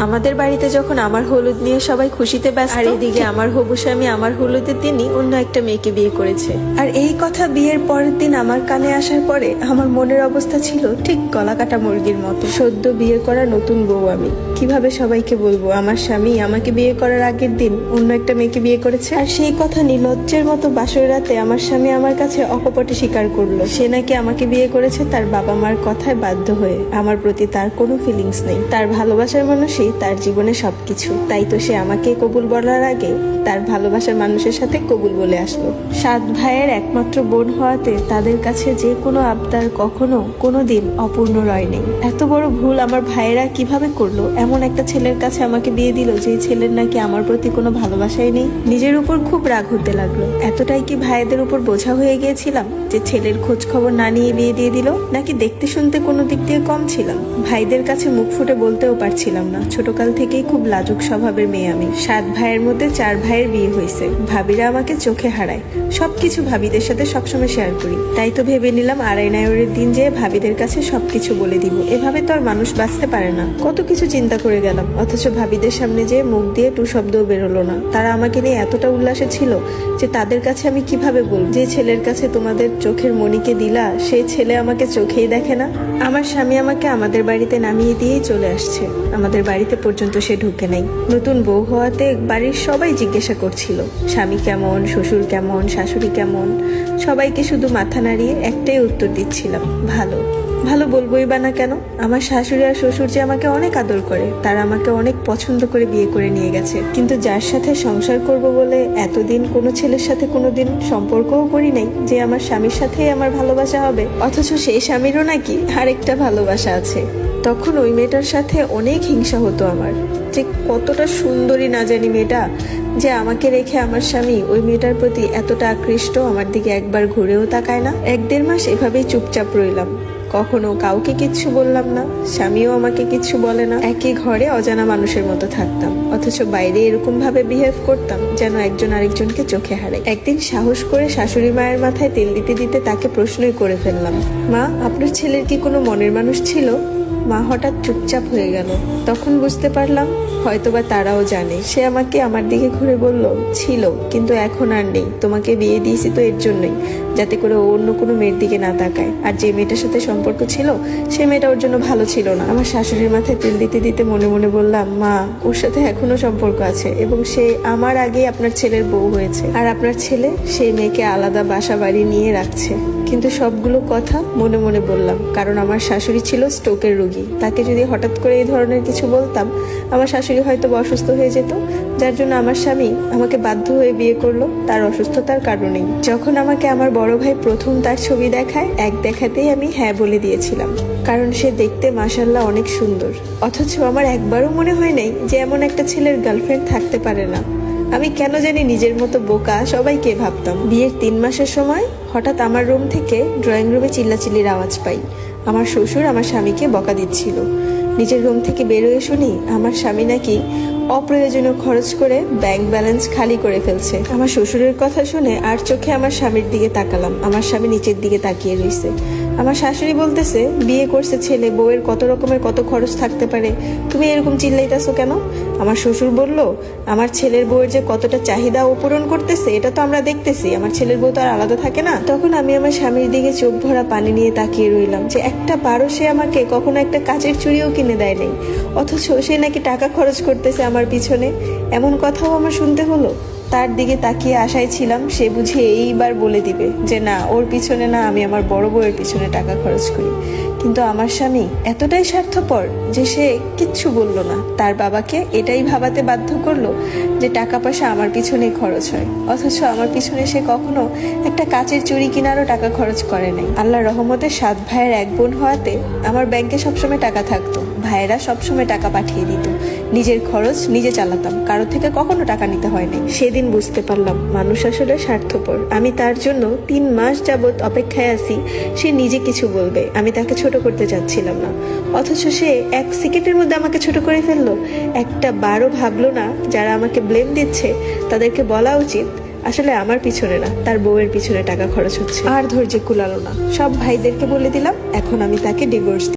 আমাদের বাড়িতে যখন আমার হলুদ নিয়ে সবাই খুশিতে ব্যস্ত আর এদিকে আমার হবু স্বামী আমার হলুদের দিনই অন্য একটা মেয়েকে বিয়ে করেছে। আর এই কথা বিয়ের পরের দিন আমার কানে আসার পরে আমার মনের অবস্থা ছিল ঠিক গলা কাটা মুরগির মতো। সদ্য বিয়ে করা নতুন বউ আমি। কীভাবে সবাইকে বলব আমার স্বামী আমাকে বিয়ে করার আগের দিন অন্য একটা মেয়েকে বিয়ে করেছে? আর সেই কথা নির্লজ্জের মতো বাসর রাতে আমার স্বামী আমার কাছে অকপটে স্বীকার করল। সে নাকি আমাকে বিয়ে করেছে তার বাবা মার কথায় বাধ্য হয়ে। আমার প্রতি তার কোনো ফিলিংস নেই। তার ভালোবাসার মানুষই তার জীবনে সবকিছু। তাই তো সে আমাকে কবুল বলার আগে তার ভালোবাসার মানুষের সাথে কবুল বলে আসলো। সাত ভাইয়ের একমাত্র বোন হওয়াতে তাদের কাছে যে কোনো আবদার কখনো কোনো দিন অপূর্ণ রয় নেই। এত বড় ভুল আমার ভাইয়েরা কীভাবে করল? এমন একটা ছেলের কাছে আমাকে বিয়ে দিল যে ছেলের নাকি আমার প্রতি কোনো ভালোবাসাই নেই। নিজের উপর খুব রাগ হতে লাগল। এতটাই কি ভাইদের উপর বোঝা হয়ে গিয়েছিলাম যে ছেলের খোঁজ খবর না নিয়ে বিয়ে দিয়ে দিল? নাকি দেখতে শুনতে কোনো দিক দিয়ে কম ছিলাম? ভাইদের কাছে মুখ ফুটে বলতেও পারছিলাম না। ছোটকাল থেকেই খুব লাজুক স্বভাবের মেয়ে আমি। সাত ভাইয়ের মধ্যে চার ভাইয়ের বিয়ে হয়েছে। ভাবিরা আমাকে চোখে হারায়। সবকিছু ভাবিদের সাথে সবসময় শেয়ার করি। তাই তো ভেবে নিলাম আড়াই নায়রের দিন যে ভাবিদের কাছে সবকিছু বলে দিব। এভাবে তো আর মানুষ বাঁচতে পারে না। কত কিছু চিন্তা করে গেলাম। অথচ ভাবিদের সামনে যে মুখ দিয়ে টু শব্দও বেরোলো না। তারা আমাকে নিয়ে এতটা উল্লাসে ছিল যে তাদের কাছে আমি কীভাবে বলব? যে ছেলের কাছে তোমাদের চোখের মণিকে দিলা সেই ছেলে আমাকে চোখেই দেখে না। আমার স্বামী আমাকে আমাদের বাড়িতে নামিয়ে দিয়েই চলে আসছে। আমাদের বাড়িতে পর্যন্ত সে ঢুকে নাই। নতুন বউ হওয়াতে বাড়ির সবাই জিজ্ঞাসা করছিল, স্বামী কেমন, শ্বশুর কেমন, শাশুড়ি কেমন? সবাইকে শুধু মাথা নাড়িয়ে একটাই উত্তর দিচ্ছিলাম, ভালো। ভালো বলবোই বা না কেন, আমার শাশুড়ি আর শ্বশুর যে আমাকে অনেক আদর করে, তারা আমাকে অনেক পছন্দ করে বিয়ে করে নিয়ে গেছে। কিন্তু যার সাথে সংসার করব বলে এতদিন কোনো ছেলের সাথে কোনোদিন সম্পর্কও করি নাই যে আমার স্বামীর সাথেই আমার ভালোবাসা হবে। অথচ সেই স্বামীরও নাকি আরেকটা ভালোবাসা আছে। তখন ওই মেয়েটার সাথে অনেক হিংসা হতো আমার। যে কতটা সুন্দরী না জানি মেয়েটা, যে আমাকে রেখে আমার স্বামী ওই মেয়েটার প্রতি এতটা আকৃষ্ট আমার দিকে একবার ঘুরেও তাকায় না। এক দেড় মাস এভাবেই চুপচাপ রইলাম। কখনো কাউকে কিচ্ছু বললাম না, স্বামীও আমাকে কিচ্ছু বলে না। একই ঘরে অজানা মানুষের মতো থাকতাম, অথচ বাইরে এরকম ভাবে বিহেভ করতাম যেন একজন আরেকজনকে চোখে হারে একদিন সাহস করে শাশুড়ি মায়ের মাথায় তেল দিতে দিতে তাকে প্রশ্নই করে ফেললাম, মা, আপনার ছেলের কি কোনো মনের মানুষ ছিল? মা হঠাৎ চুপচাপ হয়ে গেল। তখন বুঝতে পারলাম, হয়তোবা তারাও জানে। সে আমাকে আমার দিকে ঘুরে বলল, ছিল, কিন্তু এখন আর নেই। তোমাকে বিয়ে দিয়েছি তো এর জন্যই, যাতে করে ও অন্য কোনো মেয়ের দিকে না তাকায়। আর যে মেয়েটার সাথে সম্পর্ক ছিল, সে মেয়েটা ওর জন্য ভালো ছিল না। আমার শাশুড়ির মাথায় তেল দিতে দিতে মনে মনে বললাম, মা, ওর সাথে এখনও সম্পর্ক আছে এবং সে আমার আগে আপনার ছেলের বউ হয়েছে। আর আপনার ছেলে সেই মেয়েকে আলাদা বাসা বাড়ি নিয়ে রাখছে। কিন্তু সবগুলো কথা মনে মনে বললাম, কারণ আমার শাশুড়ি ছিল স্ট্রোকের রোগী। তাকে যদি হঠাৎ করে এই ধরনের কিছু বলতাম, আমার শাশুড়ি হয়তো অসুস্থ হয়ে যেত। যার জন্য আমার স্বামী আমাকে বাধ্য হয়ে বিয়ে করল, তার অসুস্থতার কারণেই। যখন আমাকে আমার বড় ভাই প্রথম তার ছবি দেখায়, এক দেখাতেই আমি হ্যাঁ বলে দিয়েছিলাম। কারণ সে দেখতে মাসাল্লাহ অনেক সুন্দর। অথচ আমার একবারও মনে হয় নাই যে এমন একটা ছেলের গার্লফ্রেন্ড থাকতে পারে না। আমি কেন জানি নিজের মতো বোকা সবাইকে ভাবতাম। বিয়ের তিন মাসের সময় হঠাৎ আমার রুম থেকে ড্রয়িং রুমে চিল্লাচিল্লির আওয়াজ পাই। আমার শ্বশুর আমার স্বামীকে বকা দিচ্ছিল। নিজের রুম থেকে বেরোয় শুনি, আমার স্বামী নাকি অপ্রয়োজনীয় খরচ করে ব্যাংক ব্যালেন্স খালি করে ফেলছে। আমার শ্বশুরের কথা শুনে আর চোখে আমার স্বামীর দিকে তাকালাম। আমার স্বামী নিচের দিকে তাকিয়ে রইছে। আমার শাশুড়ি বলতেছে, বিয়ে করছে ছেলে, বউয়ের কত রকমের কত খরচ থাকতে পারে? তুমি এরকম চিল্লাইতেছো কেন? আমার শ্বশুর বলল, আমার ছেলের বউয়ের যে কতটা চাহিদা ও পূরণ করতেছে, এটা তো আমরা দেখতেছি। আমার ছেলের বউ তো আর আলাদা থাকে না? তখন আমি আমার স্বামীর দিকে চোখ ভরা পানি নিয়ে তাকিয়ে রইলাম যে একটা বারো সে আমাকে কখনো একটা কাচের চুড়িও কিনে দেয় নাই। অথচ সে নাকি টাকা খরচ করতেছে আমার পিছনে। এমন কথাও আমার শুনতে হলো। তার দিকে তাকিয়ে আশায় ছিলাম, সে বুঝে এইবার বলে দিবে যে, না, ওর পিছনে না, আমি আমার বড় বউয়ের পিছনে টাকা খরচ করি। কিন্তু আমার স্বামী এতটাই স্বার্থপর যে সে কিচ্ছু বলল না। তার বাবাকে এটাই ভাবাতে বাধ্য করল যে টাকা পয়সা আমার পিছনেই খরচ হয়। অথচ আমার পিছনে সে কখনো একটা কাচের চুরি কেনারও টাকা খরচ করে নাই। আল্লাহ রহমতে সাত ভাইয়ের এক বোন হওয়াতে আমার ব্যাংকে সবসময় টাকা থাকতো। ভাইয়েরা সবসময় টাকা পাঠিয়ে দিত। নিজের খরচ নিজে চালাতাম। কারও থেকে কখনো টাকা নিতে হয়নি সেদিন বুঝতে পারলাম মানুষ আসলে স্বার্থপর। আমি তার জন্য তিন মাস যাবৎ অপেক্ষায় আছি। সে নিজে কিছু বলবে। আমি তাকে ছোট করতে চাচ্ছিলাম না। অথচ সে এক সেকেন্ডের মধ্যে আমাকে ছোট করে ফেলল। একটা বারো ভাবলো না যারা আমাকে ব্লেম দিচ্ছে, তাদেরকে বলা উচিত, আসলে আমার পিছনে না, তার বউয়ের পিছনে টাকা খরচ হচ্ছে। আর ধৈর্য কুলালো না। সব ভাইদেরকে বলে দিলাম, এখন আমি তাকে ডিভোর্স